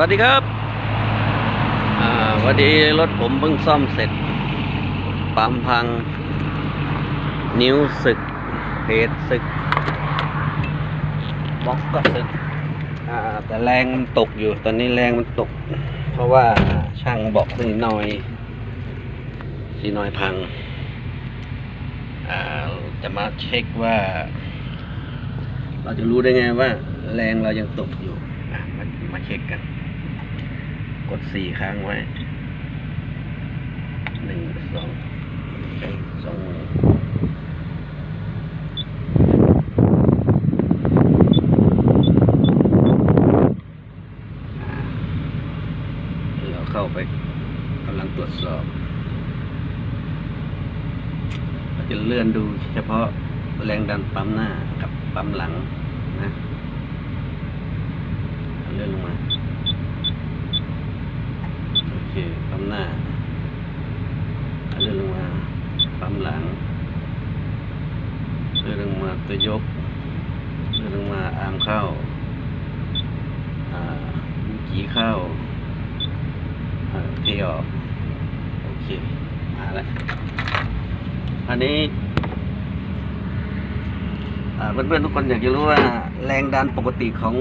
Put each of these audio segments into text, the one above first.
วัสดีครับวันนี้รถผมเพิ่งซ่อมเสร็จ ปั๊มพัง นิ้วสึก เพจสึก บล็อกก็สึก แต่แรงมันตกอยู่ ตอนนี้แรงมันตก เพราะว่าช่างบอกสีน้อย สีน้อยพัง จะมาเช็คว่า เราจะรู้ได้ไงว่า แรงเรายังตกอยู่มามาเช็คกัน กดสี่ครั้งไว้หนึ่งสองสองเราเข้าไปกำลังตรวจสอบเราจะเลื่อนดูเฉพาะแรงดันปั๊มหน้ากับปั๊มหลังนะเลื่อนลงมา โอเค ปั๊มหน้าเลื่อนลงมา ปั๊ม หลังเลื่อนลงมาตัวยกเลื่อนลงมาอาร์มเข้าขีเข้าเทออก โอเค มาแล้วอันนี้เพื่อนๆทุกคนอยากจะรู้ว่า แรงดันปกติของ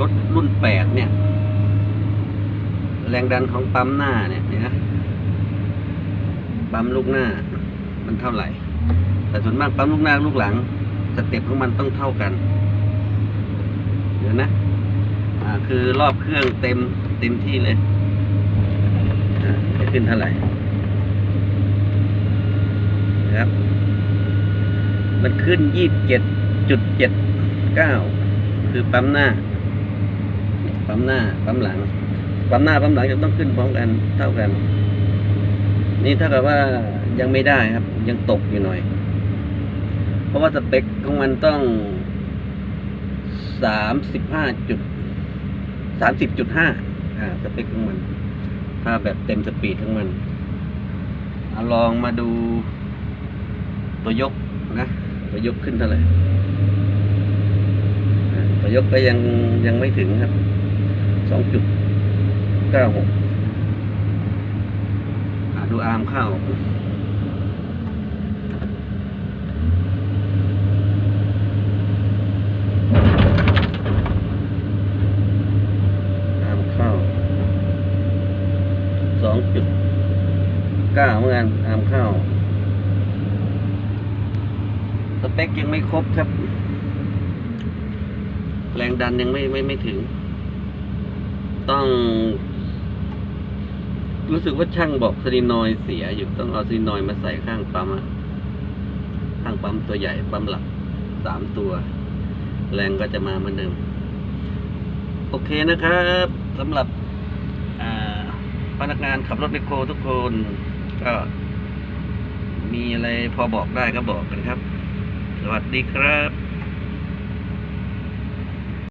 รถรุ่นแปดเนี่ย แรงดันของปั๊มหน้าเนี่ยนะ ปั๊มลูกหน้า มันเท่าไหร่ แต่ส่วนมากปั๊มลูกหน้าลูกหลังสเต็ปของมันต้องเท่ากันเดี๋ยวนะอ่าคือรอบเครื่องเต็มเต็มที่เลยจะขึ้นเท่าไหร่ครับ มันขึ้นยี่สิบเจ็ดจุดเจ็ดเก้าคือปั๊มหน้า ปั๊มหน้า ปั๊มหลัง ปั๊มหน้า ปั๊มหลังจะต้องขึ้นพร้อมกันเท่ากัน นี่ถ้ากับว่ายังไม่ได้ครับ ยังตกอยู่หน่อย เพราะว่าสเปคของมันต้องสามสิบห้าจุดสามสิบจุดห้าอ่าสเปคของมัน ถ้าแบบเต็มสปีดของมันเอาลองมาดูตัวยกนะ ตัวยกขึ้นเท่าไหร่ตัวยกก็ยังยังไม่ถึงครับสองจุดเก้าหก ดูอาร์มเข้าอาร์มเข้าสองจุดเก้าเหมือนกันอาร์มเข้า สเปคยังไม่ครบครับ แรงดันยังไม่ไม่ไม่ถึง ต้อง รู้สึกว่าช่างบอกซีนอยเสียอยู่ต้องเอาซีนอยมาใส่ข้างปั๊มอะข้างปั๊มตัวใหญ่ปั๊มหลักสามตัว แรงก็จะมาเหมือนเดิม โอเคนะครับสำหรับพนักงานขับรถไมโครทุกคน ก็มีอะไรพอบอกได้ก็บอกกันครับ สวัสดีครับ